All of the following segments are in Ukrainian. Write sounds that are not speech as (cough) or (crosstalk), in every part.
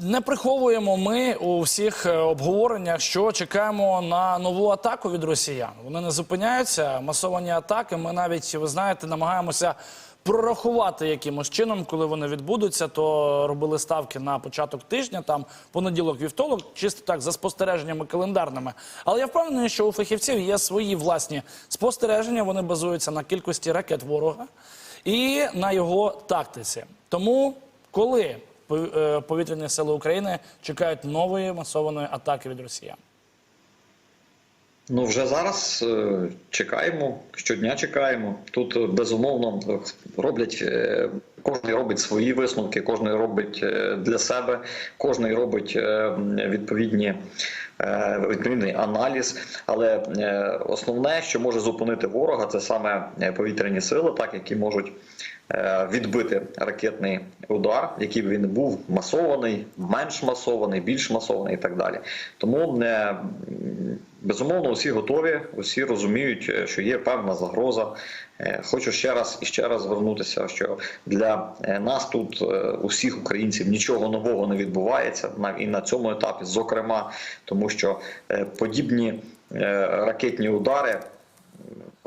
Не приховуємо ми у всіх е, обговореннях, що чекаємо на нову атаку від росіян. Вони не зупиняються. Масовані атаки. Ми навіть ви знаєте, намагаємося прорахувати якимось чином, коли вони відбудуться. То робили ставки на початок тижня, там понеділок, вівторок, чисто так за спостереженнями календарними. Але я впевнений, що у фахівців є свої власні спостереження. Вони базуються на кількості ракет ворога і на його тактиці. Тому коли повітряні сили України чекають нової масованої атаки від росіян. Ну вже зараз е, чекаємо, щодня чекаємо. Тут е, безумовно е, роблять е, кожен робить свої висновки, кожен робить е, для себе, кожен робить е, відповідні. е, Відповідний аналіз, але е, основне, що може зупинити ворога, це саме е, повітряні сили, так які можуть е, відбити ракетний удар, який б він був масований, менш масований, більш масований і так далі. Тому е, Безумовно, усі готові, усі розуміють, е, що є певна загроза. Е, Хочу ще раз і ще раз звернутися, що для е, нас тут, е, усіх українців, нічого нового не відбувається і на цьому етапі, зокрема, тому що е, подібні е, ракетні удари е,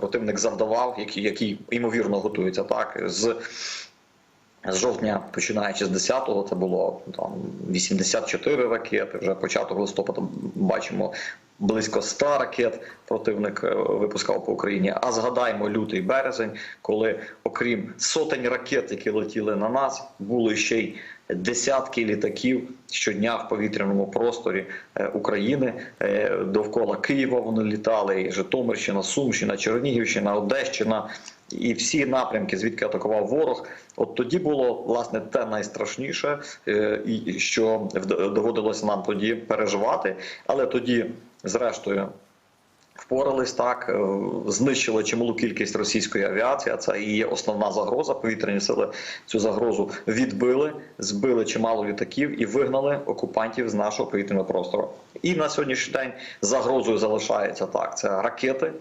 противник завдавав, які, які ймовірно готуються так з. З жовтня, починаючи з 10-го, це було там 84 ракети. Вже початок листопада бачимо близько 100 ракет противник е, випускав по Україні. А згадаймо лютий березень, коли окрім сотень ракет, які летіли на нас, були ще й десятки літаків щодня в повітряному просторі е, України Е, довкола Києва. Вони літали, і Житомирщина, Сумщина, Чернігівщина, Одещина. І всі напрямки, звідки атакував ворог, от тоді було власне те найстрашніше, що доводилося нам тоді переживати. Але тоді, зрештою, впорались так, е, знищили чималу кількість російської авіації. Це і є основна загроза. Повітряні сили цю загрозу відбили, збили чимало літаків і вигнали окупантів з нашого повітряного простору. І на сьогоднішній день загрозою залишається так: це ракети.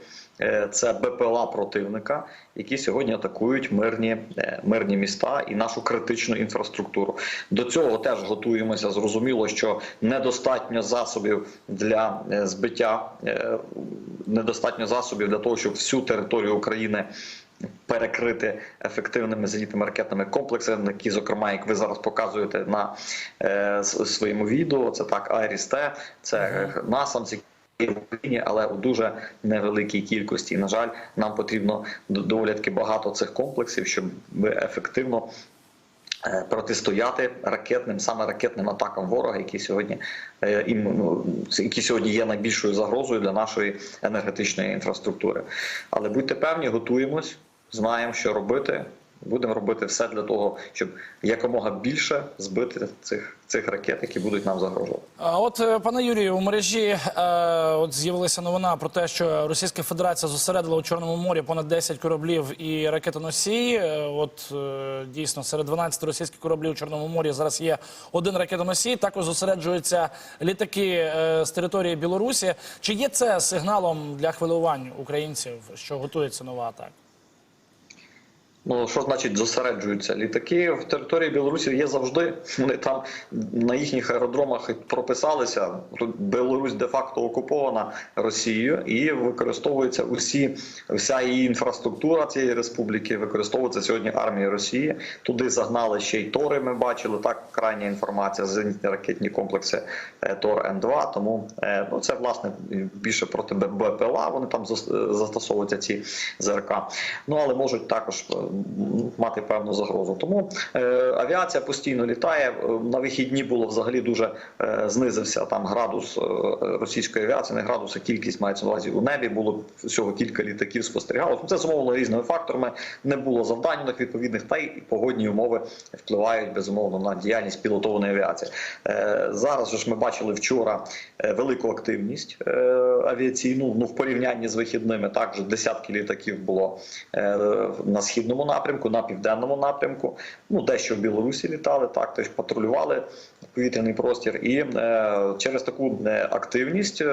е, Це БПЛА противника, які сьогодні атакують мирні, е, мирні міста і нашу критичну інфраструктуру. До цього теж готуємося. Зрозуміло, що недостатньо засобів для збиття, недостатньо засобів для того, щоб всю територію України. Перекрити ефективними зенітними ракетними комплексами, які, зокрема, як ви зараз показуєте на е, своєму відео, це так Айріс-Т, це насамці в Україні, але у дуже невеликій кількості. І, на жаль, нам потрібно доволі таки багато цих комплексів, щоб ефективно протистояти ракетним, саме ракетним атакам ворога, які сьогодні е, ну, які сьогодні є найбільшою загрозою для нашої енергетичної інфраструктури. Але будьте певні, готуємось, знаємо, що робити. Будемо робити все для того, щоб якомога більше збити цих, цих ракет, які будуть нам загрожувати. А От, е, пане Юрію, у мережі е, от з'явилася новина про те, що Російська Федерація зосередила у Чорному морі понад 10 кораблів і ракетоносій. Е, От е, дійсно серед 12 російських кораблів у Чорному морі зараз є один ракетоносій. Також зосереджуються літаки е, з території Білорусі. Чи є це сигналом для хвилювань українців, що готується нова атака? Ну що значить зосереджуються літаки в території Білорусі є завжди. Вони там на їхніх аеродромах прописалися. Білорусь де-факто окупована Росією і використовується усі вся її інфраструктура цієї республіки. Використовується сьогодні армія Росії. Туди загнали ще й Тори. Ми бачили так. Крайня інформація зенітні ракетні комплекси е, Тор Н2. Тому е, ну це власне більше проти БПЛА. Вони там зас- застосовуються ці ЗРК. Ну але можуть також е, м, мати певну загрозу. Тому е, авіація постійно літає. Е, На вихідні було взагалі дуже е, знизився там градус російської авіації, не градус, а кількість мається на увазі у небі. Було всього кілька літаків спостерігалося. Це зумовлено різними факторами. Не було завдань у них відповідних, та й погодні умови впливають безумовно на діяльність пілотованої авіації. Зараз ж ми бачили вчора велику активність авіаційну. Ну в порівнянні з вихідними також десятки літаків було на східному напрямку, на південному напрямку. Ну дещо в Білорусі літали, так теж патрулювали повітряний простір, і е, через таку е, активність е,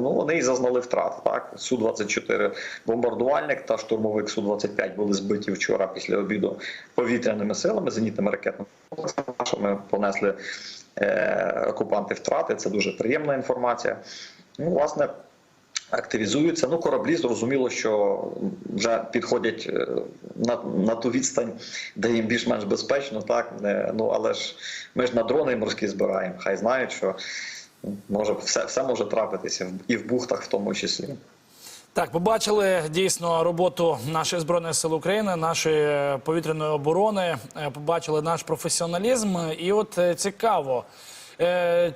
ну вони і зазнали втрат. Так су 24 бомбардувальник та штурмовик су 25 були збиті вчора після обіду повітряними силами, зенітними ракетними комплексами. Ми понесли е, окупанти втрати. Це дуже приємна інформація. Ну, власне. Активізуються. Ну, кораблі зрозуміло, що вже підходять е, на, на ту відстань, де їм більш-менш безпечно, так Е, ну але ж ми ж на дрони морські збираємо. Хай знають, що ну, може все, все може трапитися і в бухтах, в тому числі. Так, побачили дійсно роботу нашої збройної сили України, нашої е, повітряної оборони. е, Побачили наш професіоналізм. І от цікаво,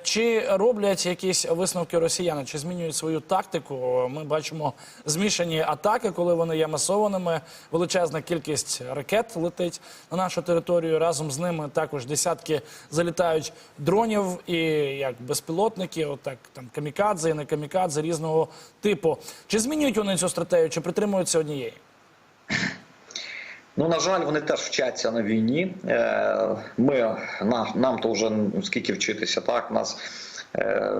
чи роблять якісь висновки росіяни, чи змінюють свою тактику? Ми бачимо змішані атаки, коли вони є масованими. Величезна кількість ракет летить на нашу територію. Разом з ними також десятки залітають дронів і як безпілотники, отак там камікадзе, не камікадзе різного типу. Чи змінюють вони цю стратегію, чи притримуються однієї? Ну, на жаль, вони теж вчаться на війні. Е, Ми на, нам то вже скільки вчитися, так нас е,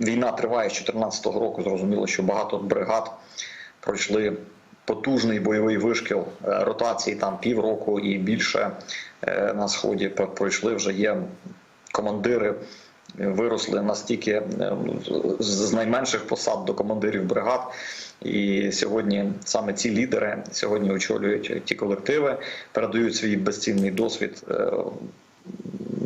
війна триває з 2014 року. Зрозуміло, що багато бригад пройшли потужний бойовий вишкіл е, ротації там півроку і більше на сході Про- пройшли вже є командири. Виросли настільки е, з найменших посад до командирів бригад, і сьогодні саме ці лідери сьогодні очолюють ті колективи, передають свій безцінний досвід е,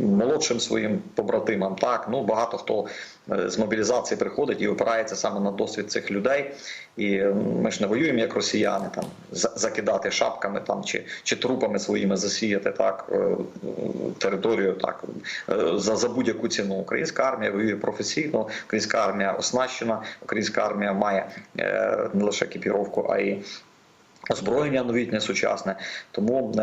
молодшим своїм побратимам. Так, ну багато хто е, з мобілізації приходить і опирається саме на досвід цих людей. І е, ми ж не воюємо як росіяни, там закидати шапками там чи, чи трупами своїми засіяти так е, територію, так за, за будь-яку ціну. Українська армія воює професійно, українська армія оснащена, українська армія має не лише екіпіровку, а й озброєння новітнє сучасне. Тому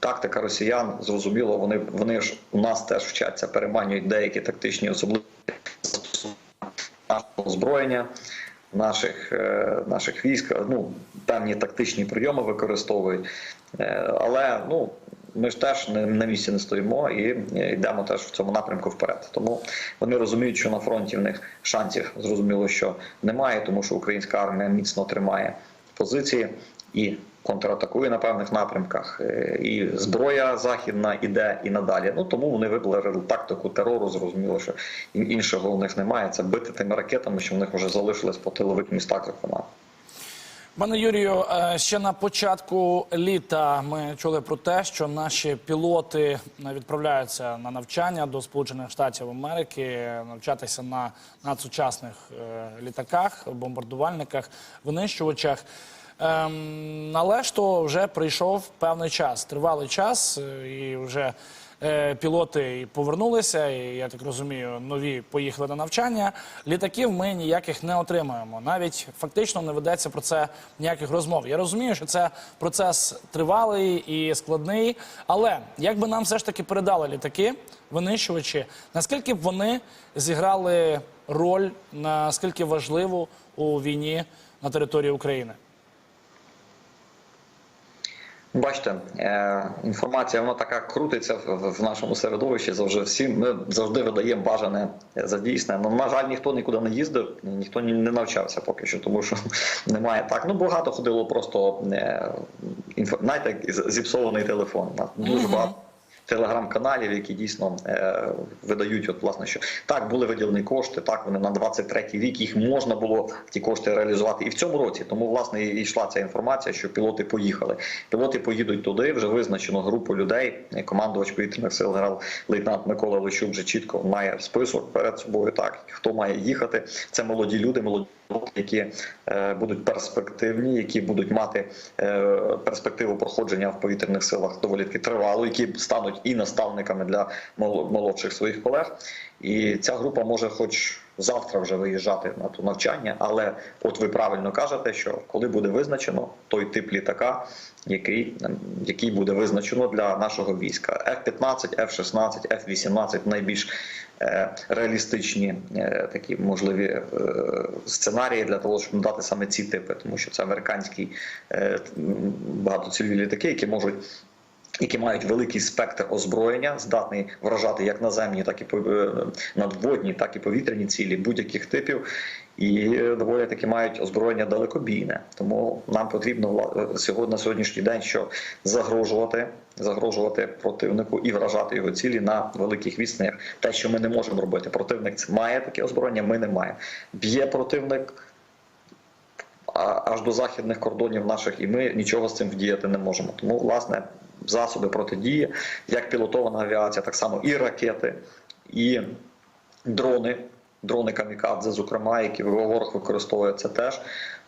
тактика росіян зрозуміло, вони, вони ж у нас теж вчаться, переманюють деякі тактичні особливості нашого озброєння. Наших, е, наших військ ну певні тактичні прийоми використовують, Е, але ну ми ж теж на місці не стоїмо і е, йдемо теж в цьому напрямку вперед. Тому вони розуміють, що на фронті в них шансів зрозуміло, що немає, тому що українська армія міцно тримає позиції і контратакує на певних напрямках. Е, І зброя західна іде і надалі. Ну тому вони вибрали тактику терору. Зрозуміло, що іншого у них немає. Це бити тими ракетами, що в них вже залишились по тилових містах, зокрема. Пане Юрію, е, ще на початку літа ми чули про те, що наші пілоти е, відправляються на навчання до Сполучених Штатів Америки, навчатися на надсучасних літаках, бомбардувальниках, винищувачах. Ем, Але ж то вже прийшов певний час, тривалий час, е, і вже е, пілоти повернулися, і я так розумію, нові поїхали на навчання. Літаків ми ніяких не отримаємо. Навіть фактично не ведеться про це ніяких розмов. Я розумію, що це процес тривалий і складний. Але як би нам все ж таки передали літаки, винищувачі, наскільки б вони зіграли роль, наскільки важливу у війні на території України? Бачите, е, інформація вона така крутиться в, нашому середовищі. Завжди всі ми завжди видаємо бажане за дійсне. Ну, на жаль, ніхто нікуди не їздив, ніхто ні- не навчався поки що, тому що (laughs) немає так. Ну багато ходило просто е, знаєте, зіпсований телефон. Дуже багато телеграм-каналів, які дійсно е, видають, от власне, що так були виділені кошти, так вони на 23-й рік їх можна було ті кошти реалізувати і в цьому році. Тому власне і йшла ця інформація, що пілоти поїхали. Пілоти поїдуть туди. Вже визначено групу людей. Командувач повітряних сил генерал лейтенант Микола Лещук вже чітко має список перед собою. Так хто має їхати. Це молоді люди, молоді. Які е, будуть перспективні, які будуть мати е, перспективу проходження в повітряних силах доволі таки тривало, які стануть і наставниками для молодших своїх колег. І ця група може, хоч завтра вже виїжджати на ту навчання, але от ви правильно кажете, що коли буде визначено той тип літака, який, ем, який буде визначено для нашого війська, F-15, F-16, F-18 найбільш е, реалістичні е, такі можливі е, сценарії для того, щоб надати саме ці типи, тому що це американські е, багатоцільові літаки, які можуть які мають великий спектр озброєння, здатний вражати як наземні, так і е, надводні, так і повітряні цілі будь-яких типів, і е, доволі таки мають озброєння далекобійне. Тому нам потрібно е, сьогодні на сьогоднішній день що загрожувати, загрожувати противнику і вражати його цілі на великих відстанях. Те, що ми не можемо робити. Противник має таке озброєння, ми не маємо. Б'є противник аж до західних кордонів наших, і ми нічого з цим вдіяти не можемо. Тому, власне, засоби протидії, як пілотована авіація, так само і ракети, і дрони, дрони камікадзе, зокрема, які ворог використовує, це теж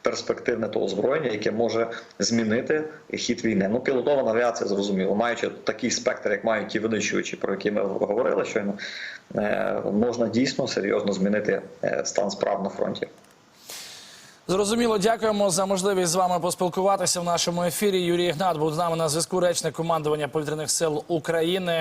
перспективне то озброєння, яке може змінити хід війни. Ну, пілотована авіація, зрозуміло, маючи такий спектр, як мають ті винищувачі, про які ми говорили щойно, е, можна дійсно серйозно змінити е, стан справ на фронті. Зрозуміло, дякуємо за можливість з вами поспілкуватися в нашому ефірі. Юрій Ігнат був з нами на зв'язку речник командування повітряних сил України.